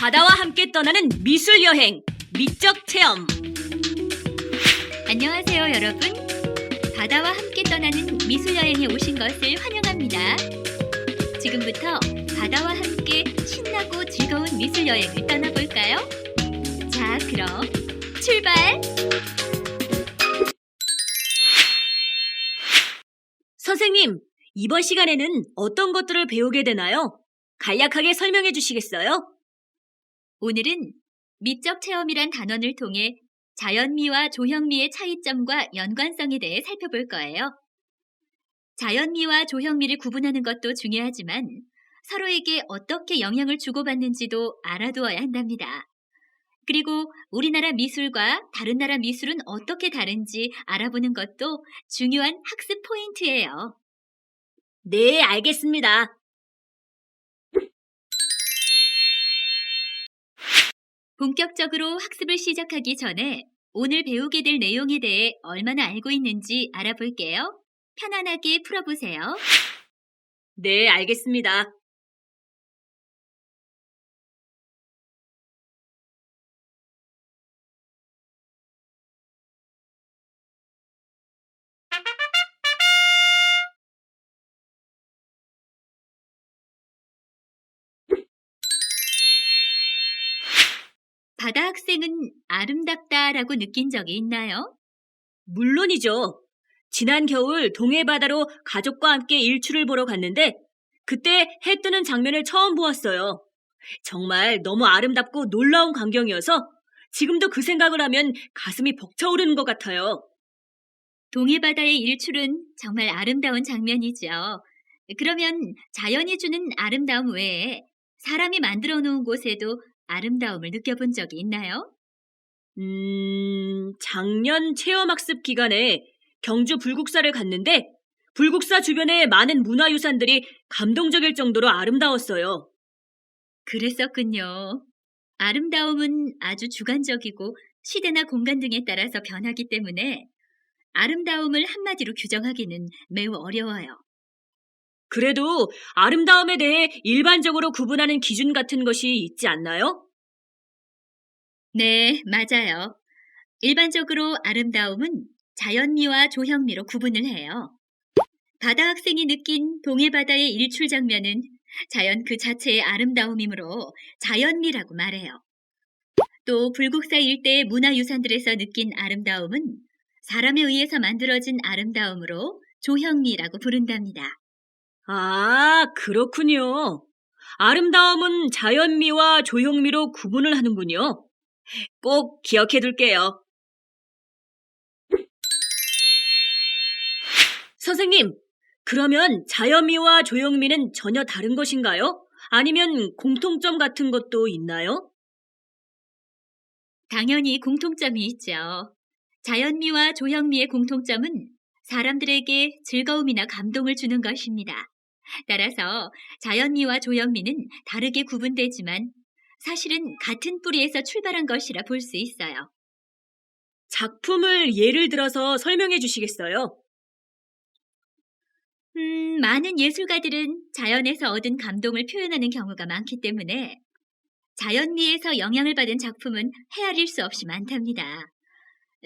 바다와 함께 떠나는 미술 여행, 미적 체험. 안녕하세요, 여러분. 바다와 함께 떠나는 미술 여행에 오신 것을 환영합니다. 지금부터 바다와 함께 신나고 즐거운 미술 여행을 떠나볼까요? 자, 그럼 출발! 선생님, 이번 시간에는 어떤 것들을 배우게 되나요? 간략하게 설명해 주시겠어요? 오늘은 미적 체험이란 단원을 통해 자연미와 조형미의 차이점과 연관성에 대해 살펴볼 거예요. 자연미와 조형미를 구분하는 것도 중요하지만 서로에게 어떻게 영향을 주고받는지도 알아두어야 한답니다. 그리고 우리나라 미술과 다른 나라 미술은 어떻게 다른지 알아보는 것도 중요한 학습 포인트예요. 네, 알겠습니다. 본격적으로 학습을 시작하기 전에 오늘 배우게 될 내용에 대해 얼마나 알고 있는지 알아볼게요. 편안하게 풀어보세요. 네, 알겠습니다. 바다 학생은 아름답다라고 느낀 적이 있나요? 물론이죠. 지난 겨울 동해 바다로 가족과 함께 일출을 보러 갔는데 그때 해 뜨는 장면을 처음 보았어요. 정말 너무 아름답고 놀라운 광경이어서 지금도 그 생각을 하면 가슴이 벅차오르는 것 같아요. 동해 바다의 일출은 정말 아름다운 장면이죠. 그러면 자연이 주는 아름다움 외에 사람이 만들어 놓은 곳에도 아름다움을 느껴본 적이 있나요? 음, 작년 체험학습 기간에 경주 불국사를 갔는데 불국사 주변의 많은 문화유산들이 감동적일 정도로 아름다웠어요. 그랬었군요. 아름다움은 아주 주관적이고 시대나 공간 등에 따라서 변하기 때문에 아름다움을 한마디로 규정하기는 매우 어려워요. 그래도 아름다움에 대해 일반적으로 구분하는 기준 같은 것이 있지 않나요? 네, 맞아요. 일반적으로 아름다움은 자연미와 조형미로 구분을 해요. 바다 학생이 느낀 동해바다의 일출 장면은 자연 그 자체의 아름다움이므로 자연미라고 말해요. 또 불국사 일대의 문화유산들에서 느낀 아름다움은 사람에 의해서 만들어진 아름다움으로 조형미라고 부른답니다. 아, 그렇군요. 아름다움은 자연미와 조형미로 구분을 하는군요. 꼭 기억해 둘게요. 선생님, 그러면 자연미와 조형미는 전혀 다른 것인가요? 아니면 공통점 같은 것도 있나요? 당연히 공통점이 있죠. 자연미와 조형미의 공통점은 사람들에게 즐거움이나 감동을 주는 것입니다. 따라서 자연미와 조형미는 다르게 구분되지만 사실은 같은 뿌리에서 출발한 것이라 볼 수 있어요. 작품을 예를 들어서 설명해 주시겠어요? 음, 많은 예술가들은 자연에서 얻은 감동을 표현하는 경우가 많기 때문에 자연미에서 영향을 받은 작품은 헤아릴 수 없이 많답니다.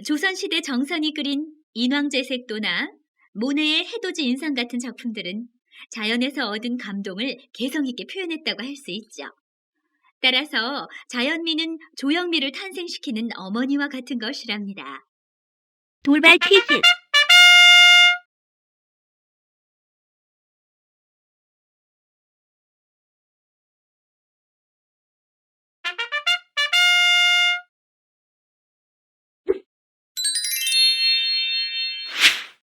조선시대 정선이 그린 인왕제색도나 모네의 해돋이 인상 같은 작품들은 자연에서 얻은 감동을 개성있게 표현했다고 할 수 있죠. 따라서 자연미는 조형미를 탄생시키는 어머니와 같은 것이랍니다. 돌발 퀴즈.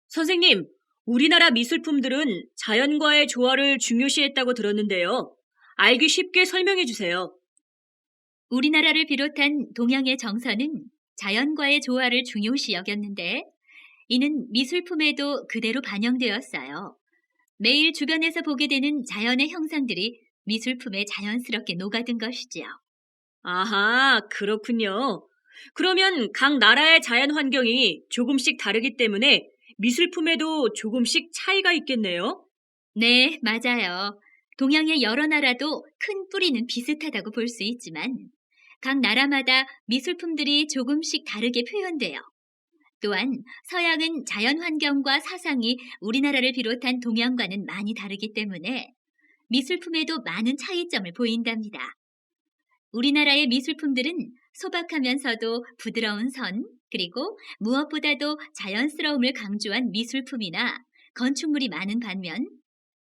선생님, 우리나라 미술품들은 자연과의 조화를 중요시했다고 들었는데요. 알기 쉽게 설명해 주세요. 우리나라를 비롯한 동양의 정서는 자연과의 조화를 중요시 여겼는데 이는 미술품에도 그대로 반영되었어요. 매일 주변에서 보게 되는 자연의 형상들이 미술품에 자연스럽게 녹아든 것이지요. 아하, 그렇군요. 그러면 각 나라의 자연 환경이 조금씩 다르기 때문에 미술품에도 조금씩 차이가 있겠네요. 네, 맞아요. 동양의 여러 나라도 큰 뿌리는 비슷하다고 볼 수 있지만 각 나라마다 미술품들이 조금씩 다르게 표현돼요. 또한 서양은 자연 환경과 사상이 우리나라를 비롯한 동양과는 많이 다르기 때문에 미술품에도 많은 차이점을 보인답니다. 우리나라의 미술품들은 소박하면서도 부드러운 선, 그리고 무엇보다도 자연스러움을 강조한 미술품이나 건축물이 많은 반면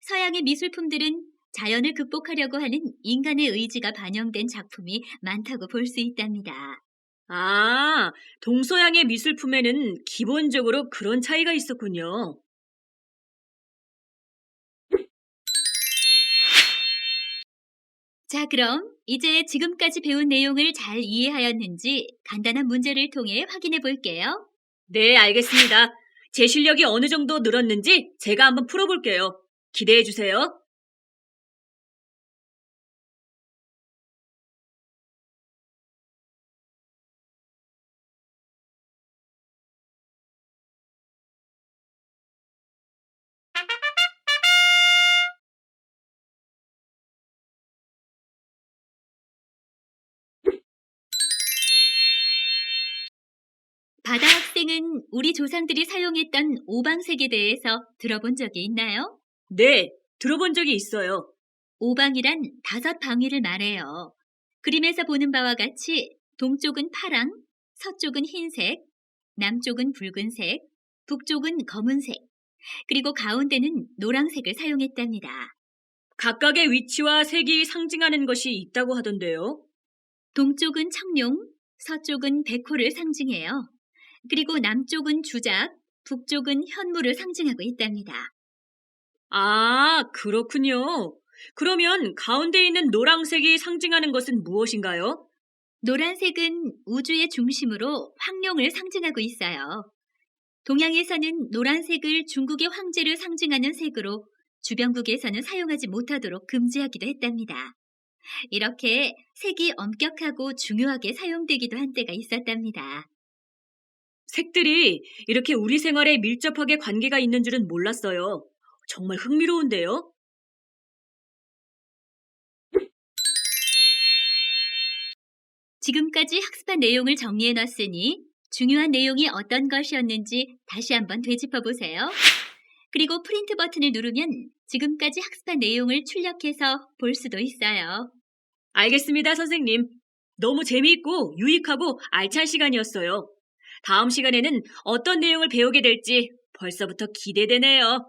서양의 미술품들은 자연을 극복하려고 하는 인간의 의지가 반영된 작품이 많다고 볼 수 있답니다. 아, 동서양의 미술품에는 기본적으로 그런 차이가 있었군요. 자, 그럼 이제 지금까지 배운 내용을 잘 이해하였는지 간단한 문제를 통해 확인해 볼게요. 네, 알겠습니다. 제 실력이 어느 정도 늘었는지 제가 한번 풀어볼게요. 기대해 주세요. 바다 학생은 우리 조상들이 사용했던 오방색에 대해서 들어본 적이 있나요? 네, 들어본 적이 있어요. 오방이란 다섯 방위를 말해요. 그림에서 보는 바와 같이 동쪽은 파랑, 서쪽은 흰색, 남쪽은 붉은색, 북쪽은 검은색, 그리고 가운데는 노란색을 사용했답니다. 각각의 위치와 색이 상징하는 것이 있다고 하던데요. 동쪽은 청룡, 서쪽은 백호를 상징해요. 그리고 남쪽은 주작, 북쪽은 현무를 상징하고 있답니다. 아, 그렇군요. 그러면 가운데 있는 노란색이 상징하는 것은 무엇인가요? 노란색은 우주의 중심으로 황룡을 상징하고 있어요. 동양에서는 노란색을 중국의 황제를 상징하는 색으로 주변국에서는 사용하지 못하도록 금지하기도 했답니다. 이렇게 색이 엄격하고 중요하게 사용되기도 한 때가 있었답니다. 색들이 이렇게 우리 생활에 밀접하게 관계가 있는 줄은 몰랐어요. 정말 흥미로운데요? 지금까지 학습한 내용을 정리해 놨으니 중요한 내용이 어떤 것이었는지 다시 한번 되짚어 보세요. 그리고 프린트 버튼을 누르면 지금까지 학습한 내용을 출력해서 볼 수도 있어요. 알겠습니다, 선생님. 너무 재미있고 유익하고 알찬 시간이었어요. 다음 시간에는 어떤 내용을 배우게 될지 벌써부터 기대되네요.